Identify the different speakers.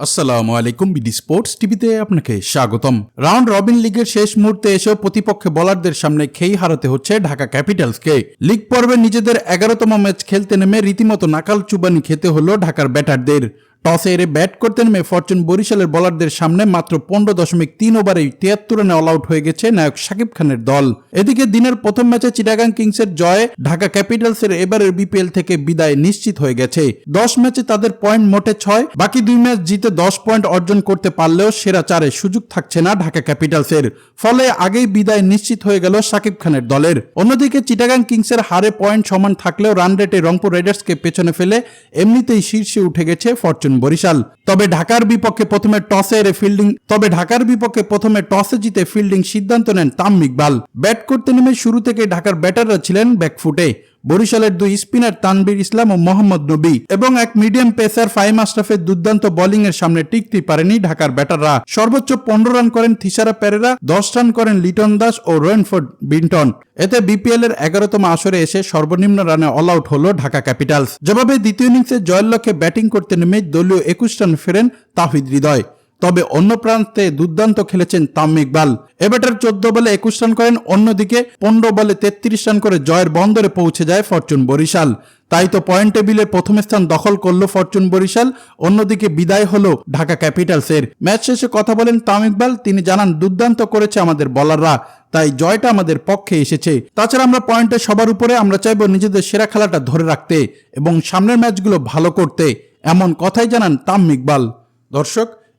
Speaker 1: আসসালামু আলাইকুম BD sports টিভিতে আপনাকে স্বাগতম। রাউন্ড রবিন লিগের শেষ মুহূর্তে এসেও প্রতিপক্ষে বলারদের সামনে খেই হারাতে হচ্ছে ঢাকা ক্যাপিটালসকে। লিগ পর্বে নিজেদের এগারোতম ম্যাচ খেলতে নেমে রীতিমতো নাকাল চুবানি খেতে হলো ঢাকার ব্যাটারদের। টসে এরে ব্যাট করতে নেমে ফরচুন বরিশালের বলারদের সামনে মাত্র পনেরো দশমিক তিন ওভারেই তিয়াত্তর রানে অল আউট হয়ে গেছে নায়ক শাকিব খানের দল। এদিকে দিনের প্রথম ম্যাচে চিটাগাং কিংসের জয়ে ঢাকা ক্যাপিটালসের এবারের বিপিএল থেকে বিদায় নিশ্চিত হয়ে গেছে। দশ ম্যাচে তাদের পয়েন্ট মোটে ছয়, বাকি দুই ম্যাচ জিতে দশ পয়েন্ট অর্জন করতে পারলেও সেরা চারে সুযোগ থাকছে না ঢাকা ক্যাপিটালসের। ফলে আগেই বিদায় নিশ্চিত হয়ে গেল শাকিব খানের দলের। অন্যদিকে চিটাগাং কিংসের হারে পয়েন্ট সমান থাকলেও রান রেটে রংপুর রাইডার্সকে পেছনে ফেলে এমনিতেই শীর্ষে উঠে গেছে ফরচুন বরিশাল। তবে ঢাকার বিপক্ষে প্রথমে টসে এরে ফিল্ডিং তবে ঢাকার বিপক্ষে প্রথমে টসে জিতে ফিল্ডিং সিদ্ধান্ত নেন তাম ইকবাল ব্যাট করতে নেমে শুরু থেকে ঢাকার ব্যাটাররা ছিলেন ব্যাকফুটে বরিশালের দুই স্পিনার তানবির ইসলাম ও মোহাম্মদ নবী এবং এক মিডিয়াম পেসার ফাইম আশরাফের দুর্দান্ত বোলিং এর সামনে টিকতে পারেনি ঢাকার ব্যাটাররা। সর্বোচ্চ পনেরো রান করেন থিসারা পেরেরা, দশ রান করেন লিটন দাস ও রোয়েনফোর্ড বিন্টন। এতে বিপিএল এর এগারোতম আসরে এসে সর্বনিম্ন রানে অল আউট হল ঢাকা ক্যাপিটালস। জবাবে দ্বিতীয় ইনিংসে জয়ের লক্ষ্যে ব্যাটিং করতে নেমে দলীয় একুশ রান ফেরেন তাহিদ হৃদয়। তবে অন্য প্রান্তে দুর্দান্ত খেলেছেন তাম ইকবাল। এ ব্যাটার চোদ্দ বলে একুশ রান করেন, অন্যদিকে পনেরো বলে তেত্রিশ রান করে জয়ের বন্দরে পৌঁছে যায় ফরচুন বরিশাল। তাই তো পয়েন্ট টেবিলে প্রথম স্থান দখল করল ফরচুন বরিশাল, অন্যদিকে বিদায় হলো ঢাকা ক্যাপিটালসের ম্যাচ শেষে কথা বলেন তাম ইকবাল, তিনি জানান, দুর্দান্ত করেছে আমাদের বলাররা, তাই জয়টা আমাদের পক্ষে এসেছে। তাছাড়া আমরা পয়েন্টে সবার উপরে, আমরা চাইব নিজেদের সেরা খেলাটা ধরে রাখতে এবং সামনের ম্যাচগুলো ভালো করতে, এমন কথাই জানান তাম ইকবাল। দর্শক